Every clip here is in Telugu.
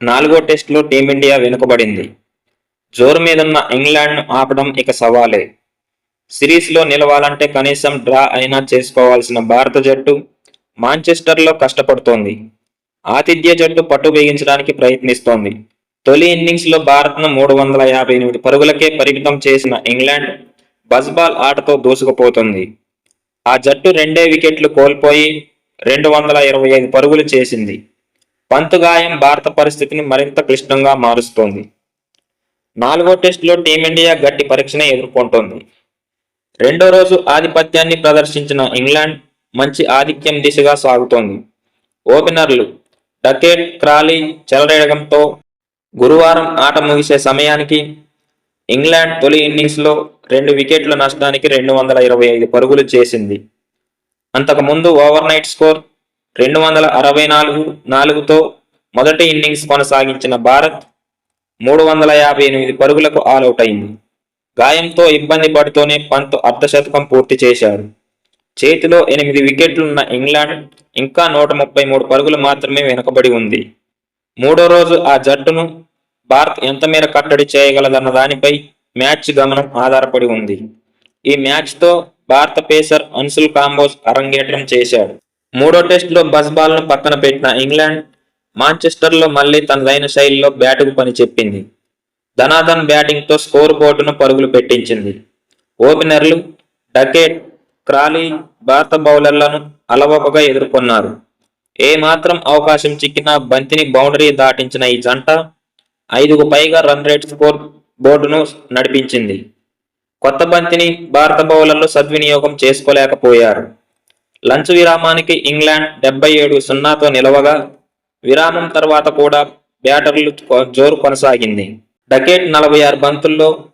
నాలుగో టెస్టులో టీమిండియా వెనుకబడింది. జోరు మీదున్న ఇంగ్లాండ్ను ఆపడం ఇక సవాలే. సిరీస్లో నిలవాలంటే కనీసం డ్రా అయినా చేసుకోవాల్సిన భారత జట్టు మాంచెస్టర్లో కష్టపడుతోంది. ఆతిథ్య జట్టు పట్టు బిగించడానికి ప్రయత్నిస్తోంది. తొలి ఇన్నింగ్స్లో భారత్ను మూడు వందల యాభై ఎనిమిది పరుగులకే పరిమితం చేసిన ఇంగ్లాండ్ బజ్బాల్ ఆటతో దూసుకుపోతుంది. ఆ జట్టు రెండే వికెట్లు కోల్పోయి రెండు వందల ఇరవై ఐదు పరుగులు చేసింది. పంతుగాయం భారత పరిస్థితిని మరింత క్లిష్టంగా మారుస్తోంది. నాలుగో టెస్టులో టీమిండియా గట్టి పరీక్షనే ఎదుర్కొంటోంది. రెండో రోజు ఆధిపత్యాన్ని ప్రదర్శించిన ఇంగ్లాండ్ మంచి ఆధిక్యం దిశగా సాగుతోంది. ఓపెనర్లు డకేట్ క్రాలీ చెలరేయడంతో గురువారం ఆట ముగిసే సమయానికి ఇంగ్లాండ్ తొలి ఇన్నింగ్స్లో రెండు వికెట్ల నష్టానికి రెండు వందల ఇరవై ఐదు పరుగులు చేసింది. అంతకుముందు ఓవర్ నైట్ స్కోర్ రెండు వందల అరవై నాలుగు నాలుగుతో మొదటి ఇన్నింగ్స్ కొనసాగించిన భారత్ మూడు వందల యాభై ఎనిమిది పరుగులకు ఆలౌట్ అయింది గాయంతో ఇబ్బంది పడుతూనే పంత్ అర్ధశతకం పూర్తి చేశాడు. చేతిలో ఎనిమిది వికెట్లున్న ఇంగ్లాండ్ ఇంకా నూట ముప్పై మూడు పరుగులు మాత్రమే వెనుకబడి ఉంది. మూడో రోజు ఆ జట్టును భారత్ ఎంత మేర కట్టడి చేయగలదన్న దానిపై మ్యాచ్ గమనం ఆధారపడి ఉంది. ఈ మ్యాచ్తో భారత పేసర్ అన్సుల్ కాంబోస్ అరంగేట్రం చేశాడు. మూడో టెస్టులో బస్బాల్ను పక్కన పెట్టిన ఇంగ్లాండ్ మాంచెస్టర్లో మళ్ళీ తనదైన శైలిలో బ్యాటుకు పని చెప్పింది. ధనాధన్ బ్యాటింగ్తో స్కోర్ బోర్డును పరుగులు పెట్టించింది. ఓపెనర్లు డకేట్ క్రాలీ భారత బౌలర్లను అలవోకగా ఎదుర్కొన్నారు. ఏ మాత్రం అవకాశం చిక్కినా బంతిని బౌండరీ దాటించిన ఈ జంట ఐదుకు పైగా రన్ రేట్ స్కోర్ బోర్డును నడిపించింది. కొత్త బంతిని భారత బౌలర్లు సద్వినియోగం చేసుకోలేకపోయారు. లంచ్ విరామానికి ఇంగ్లాండ్ డెబ్బై ఏడు సున్నాతో నిలవగా విరామం తర్వాత కూడా బ్యాటర్లు కొ- జోరు కొనసాగింది. డకెట్ నలభై ఆరు బంతుల్లో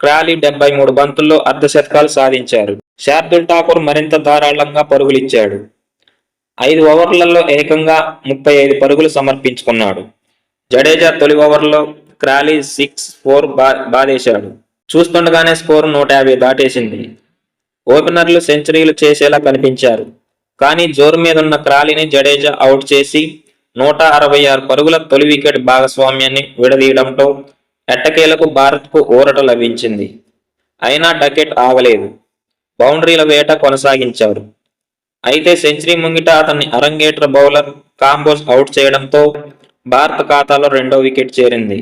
క్రాలీ డెబ్బై మూడు బంతుల్లో అర్ధశతకాలు సాధించారు. శార్దుల్ ఠాకూర్ మరింత ధారాళంగా పరుగులిచ్చాడు. ఐదు ఓవర్లలో ఏకంగా ముప్పై ఐదు పరుగులు సమర్పించుకున్నాడు. జడేజా తొలి ఓవర్లో క్రాలీ సిక్స్ ఫోర్ బా బాధేశాడు చూస్తుండగానే స్కోర్ నూట యాభై దాటేసింది. ఓపెనర్లు సెంచరీలు చేసేలా కనిపించారు. కానీ జోరు మీదున్న క్రాలిని క్రాలీని జడేజా అవుట్ చేసి నూట అరవై ఆరు పరుగుల తొలి వికెట్ భాగస్వామ్యాన్ని విడదీయడంతో ఎట్టకేలకు భారత్కు ఊరట లభించింది. అయినా డకెట్ ఆగలేదు. బౌండరీల వేట కొనసాగించారు. అయితే సెంచరీ ముంగిట అతన్ని అరంగేట్ర బౌలర్ కాంబోస్ అవుట్ చేయడంతో భారత ఖాతాలో రెండో వికెట్ చేరింది.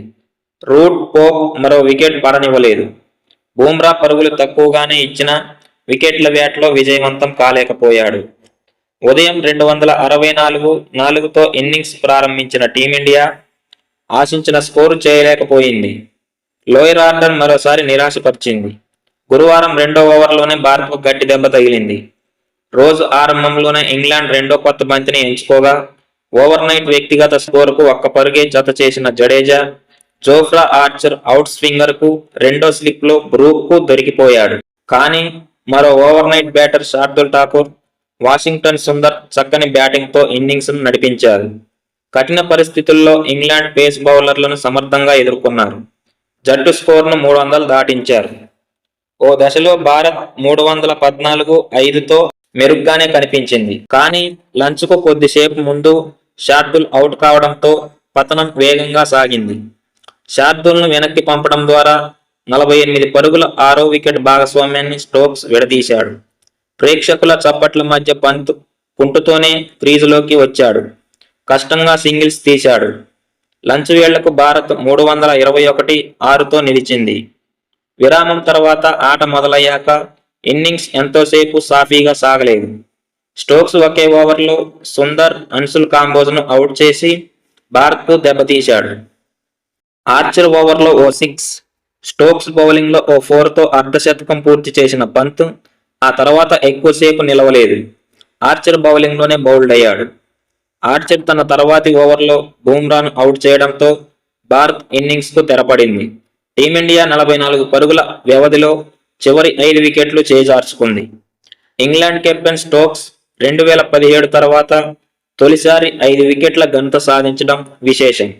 రూట్ పోప్ మరో వికెట్ పడనివ్వలేదు. బూమ్రా పరుగులు తక్కువగానే ఇచ్చిన వికెట్ల వేటలో విజయవంతం కాలేకపోయాడు. ఉదయం రెండు వందల అరవై నాలుగు నాలుగుతో ఇన్నింగ్స్ ప్రారంభించిన టీమిండియా ఆశించిన స్కోరు చేయలేకపోయింది. లోయర్ ఆర్డర్ మరోసారి నిరాశపరిచింది. గురువారం రెండో ఓవర్లోనే భారత్కు గట్టి దెబ్బ తగిలింది. రోజు ఆరంభంలోనే ఇంగ్లాండ్ రెండో కొత్త బంతిని ఎంచుకోగా ఓవర్ నైట్ వ్యక్తిగత స్కోరుకు ఒక్క పరుగే జత చేసిన జడేజా జోఫ్రా ఆర్చర్ అవుట్ స్వింగర్కు రెండో స్లిప్లో బ్రూక్కు దొరికిపోయాడు. కానీ మరో overnight batter Shardul Thakur Washington Sundar చక్కని బ్యాటింగ్తో ఇన్నింగ్స్ను ఇన్నింగ్స్ నడిపించారు. కఠిన పరిస్థితుల్లో ఇంగ్లాండ్ పేస్ బౌలర్లను సమర్థంగా ఎదుర్కొన్నారు. జట్టు స్కోర్ను మూడు వందలు దాటించారు. ఓ దశలో భారత్ మూడు వందల పద్నాలుగు ఐదుతో మెరుగ్గానే కనిపించింది. కానీ లంచ్కు కొద్దిసేపు ముందు షార్దుల్ అవుట్ కావడంతో పతనం వేగంగా సాగింది. షార్దుల్ను వెనక్కి పంపడం ద్వారా నలభై ఎనిమిది పరుగుల ఆరో వికెట్ భాగస్వామ్యాన్ని స్టోక్స్ విడదీశాడు. ప్రేక్షకుల చప్పట్ల మధ్య పంతు కుంటుతోనే క్రీజులోకి వచ్చాడు. కష్టంగా సింగిల్స్ తీశాడు. లంచ్ వేళ్ళకు భారత్ మూడు వందల ఇరవై ఒకటి ఆరుతో నిలిచింది. విరామం తర్వాత ఆట మొదలయ్యాక ఇన్నింగ్స్ ఎంతోసేపు సాఫీగా సాగలేదు. స్టోక్స్ ఒకే ఓవర్లో సుందర్ అన్సుల్ కాంబోజ్ను అవుట్ చేసి భారత్కు దెబ్బతీశాడు. ఆర్చర్ ఓవర్లో ఓ సిక్స్ స్టోక్స్ బౌలింగ్లో ఓ ఫోర్తో అర్ధశతకం పూర్తి చేసిన పంత్ ఆ తర్వాత ఎక్కువసేపు నిలవలేదు. ఆర్చర్ బౌలింగ్లోనే బౌల్డ్ అయ్యాడు. ఆర్చర్ తన తర్వాతి ఓవర్లో బూమ్రాను అవుట్ చేయడంతో భారత్ ఇన్నింగ్స్కు తెరపడింది. టీమిండియా నలభై నాలుగు పరుగుల వ్యవధిలో చివరి ఐదు వికెట్లు చేజార్చుకుంది. ఇంగ్లాండ్ కెప్టెన్ స్టోక్స్ రెండు వేల పదిహేడు తర్వాత తొలిసారి ఐదు వికెట్ల ఘనత సాధించడం విశేషం.